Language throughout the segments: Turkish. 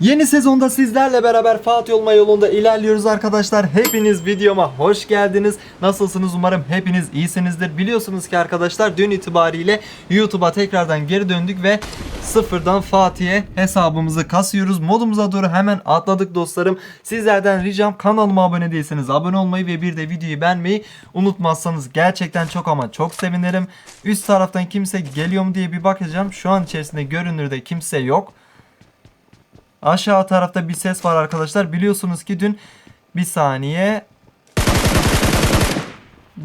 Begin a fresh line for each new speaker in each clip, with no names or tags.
Yeni sezonda sizlerle beraber Fatih olma yolunda ilerliyoruz arkadaşlar. Hepiniz videoma hoş geldiniz. Nasılsınız? Umarım hepiniz iyisinizdir. Biliyorsunuz ki arkadaşlar dün itibariyle YouTube'a tekrardan geri döndük ve sıfırdan Fatih'e hesabımızı kasıyoruz. Modumuza doğru hemen atladık dostlarım. Sizlerden ricam kanalıma abone değilseniz abone olmayı ve bir de videoyu beğenmeyi unutmazsanız gerçekten çok ama çok sevinirim. Üst taraftan kimse geliyor mu diye bir bakacağım. Şu an içerisinde görünürde kimse yok. Aşağı tarafta bir ses var arkadaşlar. Biliyorsunuz ki dün bir saniye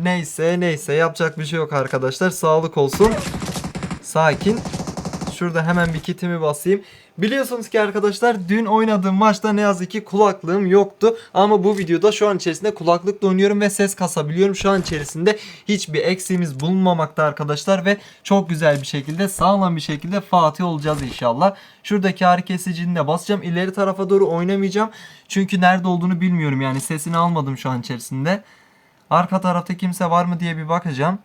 Neyse neyse yapacak bir şey yok arkadaşlar. Sağlık olsun. Sakin. Şurada hemen bir kitimi basayım. Biliyorsunuz ki arkadaşlar dün oynadığım maçta ne yazık ki kulaklığım yoktu. Ama bu videoda şu an içerisinde kulaklıkla oynuyorum ve ses kasabiliyorum. Şu an içerisinde hiçbir eksiğimiz bulunmamakta arkadaşlar. Ve çok güzel bir şekilde sağlam bir şekilde Fatih olacağız inşallah. Şuradaki ağrı kesicini de basacağım. İleri tarafa doğru oynamayacağım. Çünkü nerede olduğunu bilmiyorum yani sesini almadım şu an içerisinde. Arka tarafta kimse var mı diye bir bakacağım.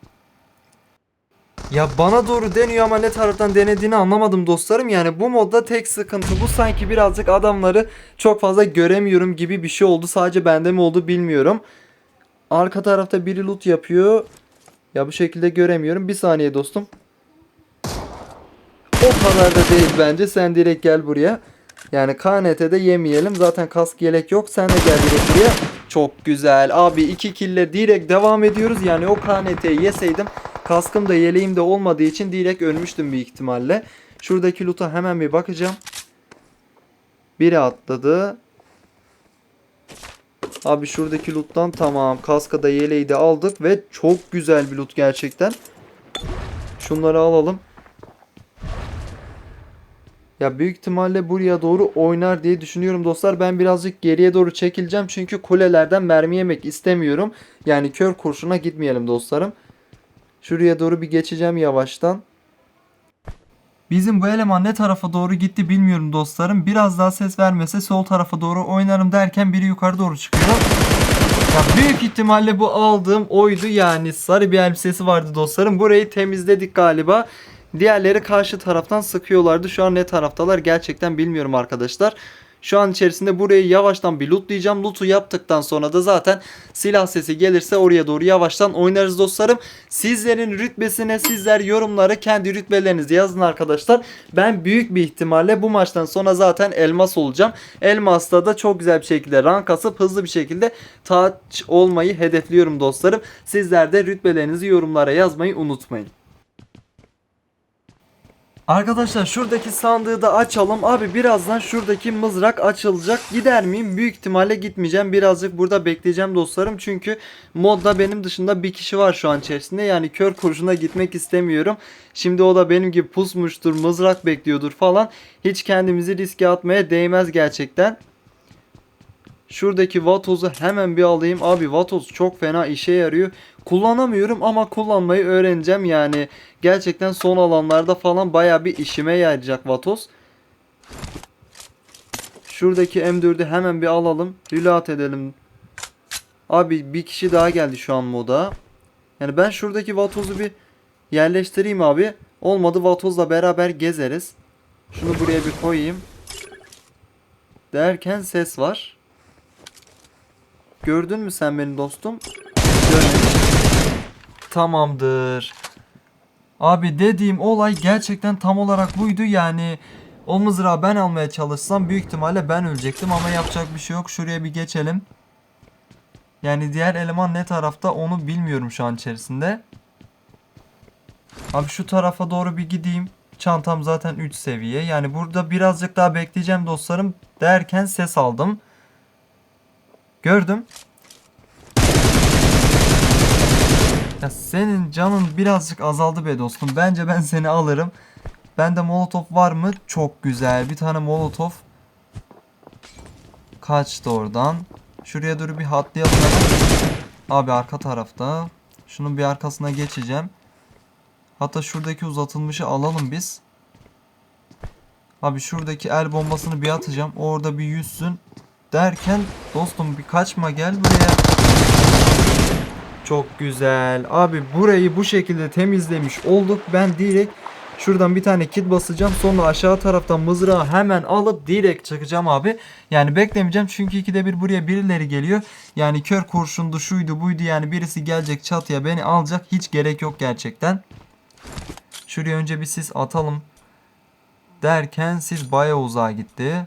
Ya bana doğru deniyor ama ne taraftan denediğini anlamadım dostlarım. Yani bu modda tek sıkıntı bu sanki birazcık adamları çok fazla göremiyorum gibi bir şey oldu. Sadece bende mi oldu bilmiyorum. Arka tarafta biri loot yapıyor. Ya bu şekilde göremiyorum. Bir saniye dostum. O kadar da değil bence. Sen direkt gel buraya. Yani KNT'de yemeyelim. Zaten kask yelek yok. Sen de gel direkt buraya. Çok güzel. Abi iki kille direkt devam ediyoruz. Yani o KNT'yi yeseydim kaskım da yeleğim de olmadığı için direkt ölmüştüm büyük ihtimalle. Şuradaki loot'a hemen bir bakacağım. Biri atladı. Abi şuradaki loot'tan tamam. Kaska da yeleği de aldık ve çok güzel bir loot gerçekten. Şunları alalım. Ya büyük ihtimalle buraya doğru oynar diye düşünüyorum dostlar. Ben birazcık geriye doğru çekileceğim. Çünkü kulelerden mermi yemek istemiyorum. Yani kör kurşuna gitmeyelim dostlarım. Şuraya doğru bir geçeceğim yavaştan. Bizim bu eleman ne tarafa doğru gitti bilmiyorum dostlarım. Biraz daha ses vermese sol tarafa doğru oynarım derken biri yukarı doğru çıkıyor. Ya büyük ihtimalle bu aldığım oydu yani sarı bir elbisesi vardı dostlarım. Burayı temizledik galiba. Diğerleri karşı taraftan sıkıyorlardı. Şu an ne taraftalar gerçekten bilmiyorum arkadaşlar. Şu an içerisinde burayı yavaştan bir lootlayacağım. Loot'u yaptıktan sonra da zaten silah sesi gelirse oraya doğru yavaştan oynarız dostlarım. Sizlerin rütbesine sizler yorumlara kendi rütbelerinizi yazın arkadaşlar. Ben büyük bir ihtimalle bu maçtan sonra zaten elmas olacağım. Elmas'ta da çok güzel bir şekilde rank asıp hızlı bir şekilde taç olmayı hedefliyorum dostlarım. Sizler de rütbelerinizi yorumlara yazmayı unutmayın. Arkadaşlar şuradaki sandığı da açalım. Abi birazdan şuradaki mızrak açılacak. Gider miyim? Büyük ihtimalle gitmeyeceğim. Birazcık burada bekleyeceğim dostlarım. Çünkü modda benim dışında bir kişi var şu an içerisinde. Yani kör kurşuna gitmek istemiyorum. Şimdi o da benim gibi pusmuştur, mızrak bekliyordur falan. Hiç kendimizi riske atmaya değmez gerçekten. Şuradaki vatozu hemen bir alayım. Abi vatoz çok fena işe yarıyor. Kullanamıyorum ama kullanmayı öğreneceğim yani. Gerçekten son alanlarda falan baya bir işime yarayacak vatoz. Şuradaki M4'ü hemen bir alalım. Reload edelim. Abi bir kişi daha geldi şu an moda. Yani ben şuradaki vatozu bir yerleştireyim abi. Olmadı vatozla beraber gezeriz. Şunu buraya bir koyayım. Derken ses var. Gördün mü sen beni dostum? Görmedim. Tamamdır. Abi dediğim olay gerçekten tam olarak buydu yani. O mızrağı ben almaya çalışsam büyük ihtimalle ben ölecektim ama yapacak bir şey yok. Şuraya bir geçelim. Yani diğer eleman ne tarafta onu bilmiyorum şu an içerisinde. Abi şu tarafa doğru bir gideyim. Çantam zaten 3 seviye. Yani burada birazcık daha bekleyeceğim dostlarım derken ses aldım. Gördüm. Ya senin canın birazcık azaldı be dostum. Bence ben seni alırım. Bende molotof var mı? Çok güzel. Bir tane molotof. Kaçtı oradan. Şuraya doğru bir hatlayalım. Abi arka tarafta. Şunun bir arkasına geçeceğim. Hatta şuradaki uzatılmışı alalım biz. Abi şuradaki el bombasını bir atacağım. Orada bir yüzsün. Derken dostum bir kaçma gel buraya. Çok güzel. Abi burayı bu şekilde temizlemiş olduk. Ben direkt Şuradan bir tane kit basacağım. Sonra aşağı taraftan mızrağı hemen alıp direkt çıkacağım abi. Yani beklemeyeceğim çünkü ikide bir buraya birileri geliyor. Yani kör kurşundu şuydu buydu yani birisi gelecek çatıya beni alacak. Hiç gerek yok gerçekten. Şuraya önce bir sis atalım. Derken siz baya uzağa gitti.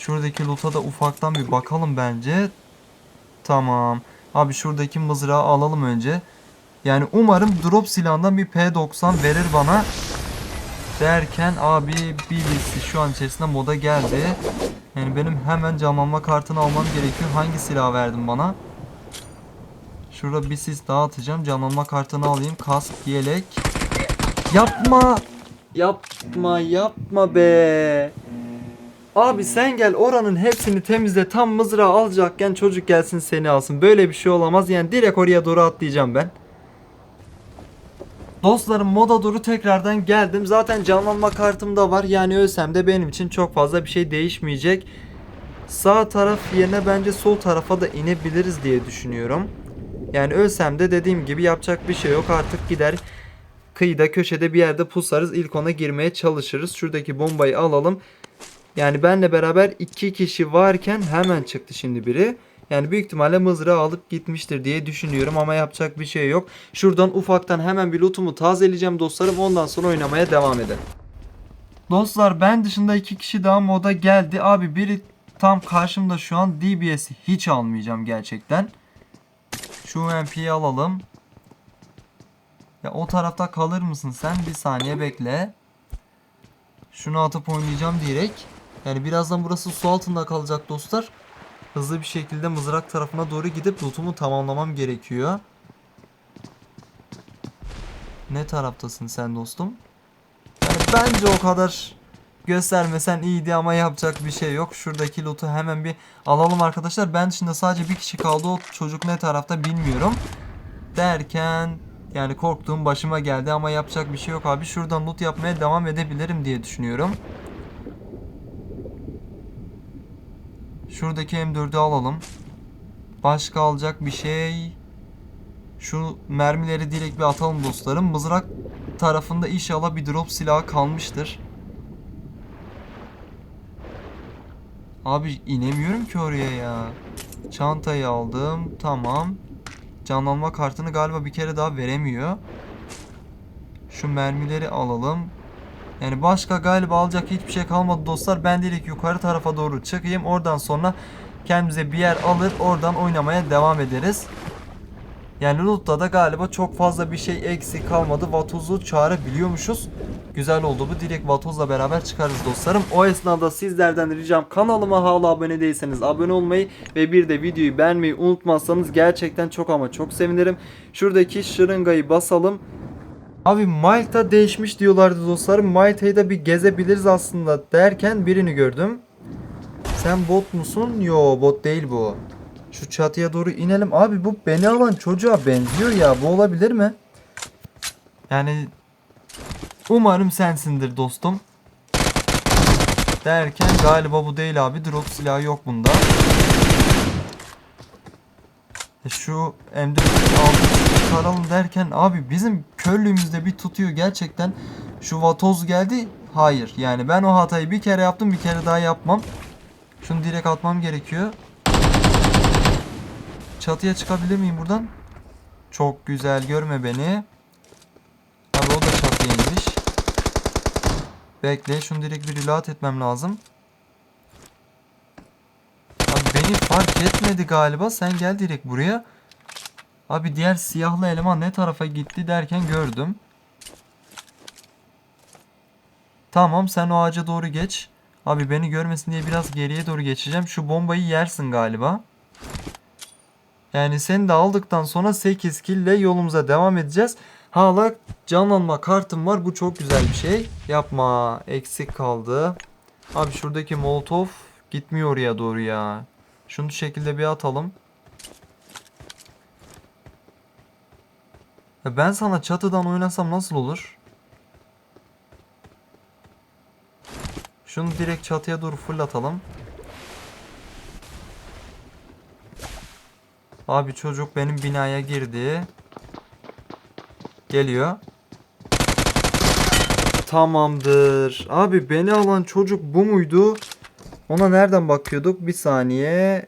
Şuradaki loot'a da ufaktan bir bakalım bence. Tamam. Abi şuradaki mızrağı alalım önce. Yani umarım drop silahından bir P90 verir bana. Derken abi birisi şu an içerisinde moda geldi. Yani benim hemen canlanma kartını almam gerekiyor. Hangi silah verdin bana? Şurada bir sis daha atacağım. Canlanma kartını alayım. Kask, yelek. Yapma. Yapma, yapma be. Abi sen gel oranın hepsini temizle. Tam mızrağı alacakken çocuk gelsin seni alsın. Böyle bir şey olamaz. Yani direkt oraya doğru atlayacağım ben. Dostlarım moda doğru tekrardan geldim. Zaten canlanma kartım da var. Yani ölsem de benim için çok fazla bir şey değişmeyecek. Sağ taraf yerine bence sol tarafa da inebiliriz diye düşünüyorum. Yani ölsem de dediğim gibi yapacak bir şey yok. Artık gider kıyıda köşede bir yerde pusarız. İlk ona girmeye çalışırız. Şuradaki bombayı alalım. Yani benle beraber iki kişi varken hemen çıktı şimdi biri. Yani büyük ihtimalle mızrağı alıp gitmiştir diye düşünüyorum ama yapacak bir şey yok. Şuradan ufaktan hemen bir lootumu tazeleyeceğim dostlarım. Ondan sonra oynamaya devam edelim. Dostlar ben dışında iki kişi daha moda geldi. Abi biri tam karşımda şu an DBS'i hiç almayacağım gerçekten. Şu UMP'yi alalım. Ya o tarafta kalır mısın sen? Bir saniye bekle. Şunu atıp oynayacağım direkt. Yani birazdan burası su altında kalacak dostlar. Hızlı bir şekilde mızrak tarafına doğru gidip lootumu tamamlamam gerekiyor. Ne taraftasın sen dostum? Yani bence o kadar göstermesen iyiydi ama yapacak bir şey yok. Şuradaki lootu hemen bir alalım arkadaşlar. Ben dışında sadece bir kişi kaldı. O çocuk ne tarafta bilmiyorum. Derken yani korktuğum başıma geldi ama yapacak bir şey yok abi. Şuradan loot yapmaya devam edebilirim diye düşünüyorum. Şuradaki M4'ü alalım. Başka alacak bir şey. Şu mermileri direkt bir atalım dostlarım. Mızrak tarafında inşallah bir drop silahı kalmıştır. Abi inemiyorum ki oraya ya. Çantayı aldım. Tamam. Canlanma kartını galiba bir kere daha veremiyor. Şu mermileri alalım. Yani başka galiba alacak hiçbir şey kalmadı dostlar. Ben direkt yukarı tarafa doğru çıkayım. Oradan sonra kendimize bir yer alır. Oradan oynamaya devam ederiz. Yani loot'ta da galiba çok fazla bir şey eksik kalmadı. Vatoz'u çağırabiliyormuşuz. Güzel oldu bu. Direkt Vatoz'la beraber çıkarız dostlarım. O esnada sizlerden ricam kanalıma hala abone değilseniz abone olmayı ve bir de videoyu beğenmeyi unutmazsanız gerçekten çok ama çok sevinirim. Şuradaki şırıngayı basalım. Abi Malta değişmiş diyorlardı dostlarım. Malta'yı da bir gezebiliriz aslında derken birini gördüm. Sen bot musun? Yo bot değil bu. Şu çatıya doğru inelim. Abi bu beni alan çocuğa benziyor ya. Bu olabilir mi? Yani umarım sensindir dostum. Derken galiba bu değil abi. Drop silahı yok bunda. Şu M4'ü aldık çıkaralım derken abi bizim körlüğümüzde bir tutuyor gerçekten. Şu vatoz geldi. Hayır yani ben o hatayı bir kere yaptım bir kere daha yapmam. Şunu direkt atmam gerekiyor. Çatıya çıkabilir miyim buradan? Çok güzel görme beni. Abi o da çatıya inmiş. Bekle şunu direkt bir reload etmem lazım. Abi beni fark etmedi galiba. Sen gel direkt buraya. Abi diğer siyahlı eleman ne tarafa gitti derken gördüm. Tamam sen o ağaca doğru geç. Abi beni görmesin diye biraz geriye doğru geçeceğim. Şu bombayı yersin galiba. Yani seni de aldıktan sonra 8 kill ile yolumuza devam edeceğiz. Hala canlanma kartım var. Bu çok güzel bir şey. Yapma. Eksik kaldı. Abi şuradaki molotof gitmiyor oraya doğru ya. Şunu şu şekilde bir atalım. Ya ben sana çatıdan oynasam nasıl olur? Şunu direkt çatıya doğru fırlatalım. Abi çocuk benim binaya girdi. Geliyor. Tamamdır. Abi beni alan çocuk bu muydu? Ona nereden bakıyorduk? Bir saniye.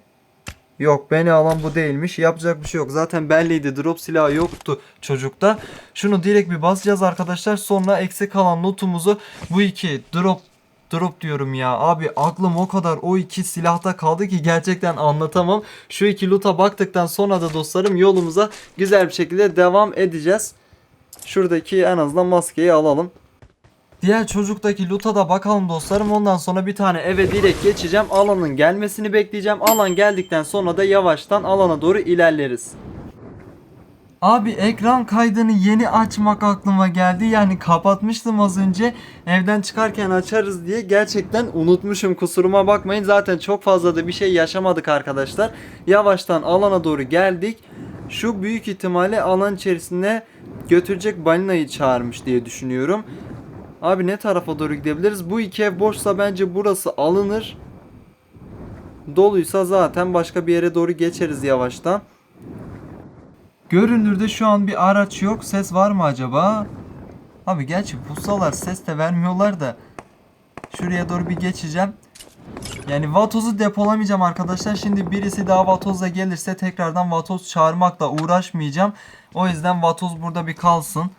Yok beni alan bu değilmiş. Yapacak bir şey yok. Zaten belliydi. Drop silahı yoktu çocukta. Şunu direkt bir basacağız arkadaşlar. Sonra eksik kalan lootumuzu bu iki drop drop diyorum ya. Abi aklım o kadar o iki silahta kaldı ki gerçekten anlatamam. Şu iki loot'a baktıktan sonra da dostlarım yolumuza güzel bir şekilde devam edeceğiz. Şuradaki en azından maskeyi alalım. Diğer çocuktaki loot'a da bakalım dostlarım. Ondan sonra bir tane eve direkt geçeceğim. Alanın gelmesini bekleyeceğim. Alan geldikten sonra da yavaştan alana doğru ilerleriz. Abi ekran kaydını yeni açmak aklıma geldi. Yani kapatmıştım az önce. Evden çıkarken açarız diye gerçekten unutmuşum. Kusuruma bakmayın. Zaten çok fazla da bir şey yaşamadık arkadaşlar. Yavaştan alana doğru geldik. Şu büyük ihtimalle alan içerisinde götürecek balinayı çağırmış diye düşünüyorum. Abi ne tarafa doğru gidebiliriz? Bu iki ev boşsa bence burası alınır. Doluysa zaten başka bir yere doğru geçeriz yavaştan. Görünürde şu an bir araç yok. Ses var mı acaba? Abi gerçi pussalar ses de vermiyorlar da. Şuraya doğru bir geçeceğim. Yani vatozu depolamayacağım arkadaşlar. Şimdi birisi daha vatozla gelirse tekrardan vatoz çağırmakla uğraşmayacağım. O yüzden vatoz burada bir kalsın.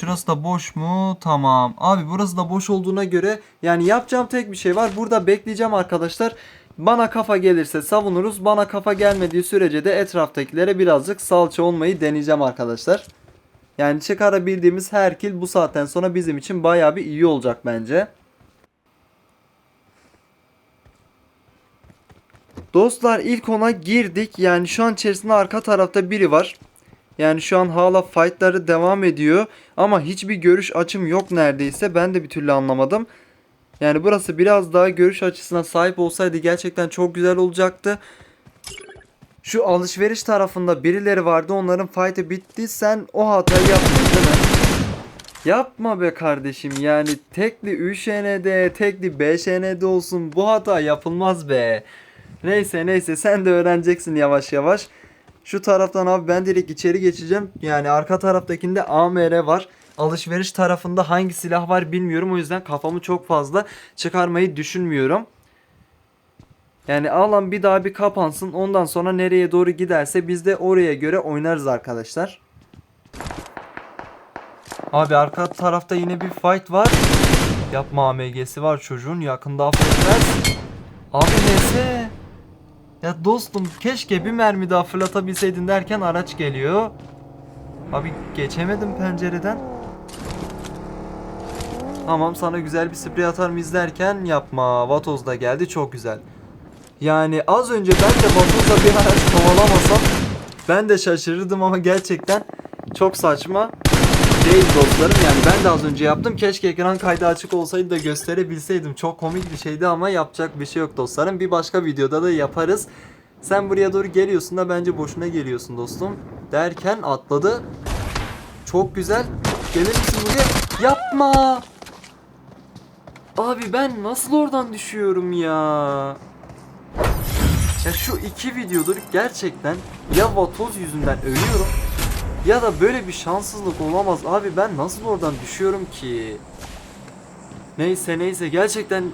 Şurası da boş mu? Tamam. Abi burası da boş olduğuna göre yani yapacağım tek bir şey var. Burada bekleyeceğim arkadaşlar. Bana kafa gelirse savunuruz. Bana kafa gelmediği sürece de etraftakilere birazcık salça olmayı deneyeceğim arkadaşlar. Yani çıkarabildiğimiz her kill bu saatten sonra bizim için bayağı bir iyi olacak bence. Dostlar ilk ona girdik. Yani şu an içerisinde arka tarafta biri var. Yani şu an hala fightları devam ediyor. Ama hiçbir görüş açım yok neredeyse. Ben de bir türlü anlamadım. Yani burası biraz daha görüş açısına sahip olsaydı gerçekten çok güzel olacaktı. Şu alışveriş tarafında birileri vardı. Onların fight'ı bitti. Sen o hatayı yaptın değil mi? Yapma be kardeşim. Yani tekli ÜŞN'de, tekli BŞN'de olsun bu hata yapılmaz be. Neyse neyse sen de öğreneceksin yavaş yavaş. Şu taraftan abi ben direkt içeri geçeceğim. Yani arka taraftakinde AMR var. Alışveriş tarafında hangi silah var bilmiyorum. O yüzden kafamı çok fazla çıkarmayı düşünmüyorum. Yani alan bir daha bir kapansın. Ondan sonra nereye doğru giderse biz de oraya göre oynarız arkadaşlar. Abi arka tarafta yine bir fight var. Yapma AMG'si var çocuğun. Yakında affetmez. Abi neyse. Ya dostum keşke bir mermi daha fırlatabilseydin derken araç geliyor. Abi geçemedim pencereden. Tamam sana güzel bir sprey atar mı izlerken yapma. Vatoz da geldi çok güzel. Yani az önce ben de Vatoz'la bir araç kovalamasam ben de şaşırırdım ama gerçekten çok saçma değil dostlarım. Yani ben de az önce yaptım. Keşke ekran kaydı açık olsaydı da gösterebilseydim. Çok komik bir şeydi ama yapacak bir şey yok dostlarım. Bir başka videoda da yaparız. Sen buraya doğru geliyorsun da bence boşuna geliyorsun dostum. Derken atladı. Çok güzel. Gelir misin buraya? Yapma. Abi ben nasıl oradan düşüyorum ya? Ya şu iki videodur gerçekten ya vatoz yüzünden ölüyorum ya da böyle bir şanssızlık olamaz. Abi ben nasıl oradan düşüyorum ki? Neyse neyse gerçekten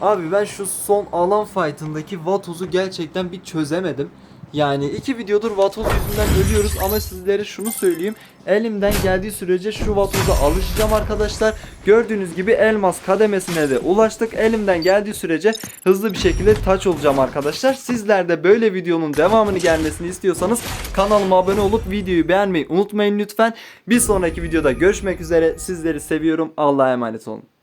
abi ben şu son alan fight'ındaki vatozu gerçekten bir çözemedim. Yani iki videodur vatoz yüzünden ölüyoruz ama sizlere şunu söyleyeyim. Elimden geldiği sürece şu vatoza alışacağım arkadaşlar. Gördüğünüz gibi elmas kademesine de ulaştık. Elimden geldiği sürece hızlı bir şekilde taç olacağım arkadaşlar. Sizler de böyle videonun devamını gelmesini istiyorsanız kanalıma abone olup videoyu beğenmeyi unutmayın lütfen. Bir sonraki videoda görüşmek üzere. Sizleri seviyorum. Allah'a emanet olun.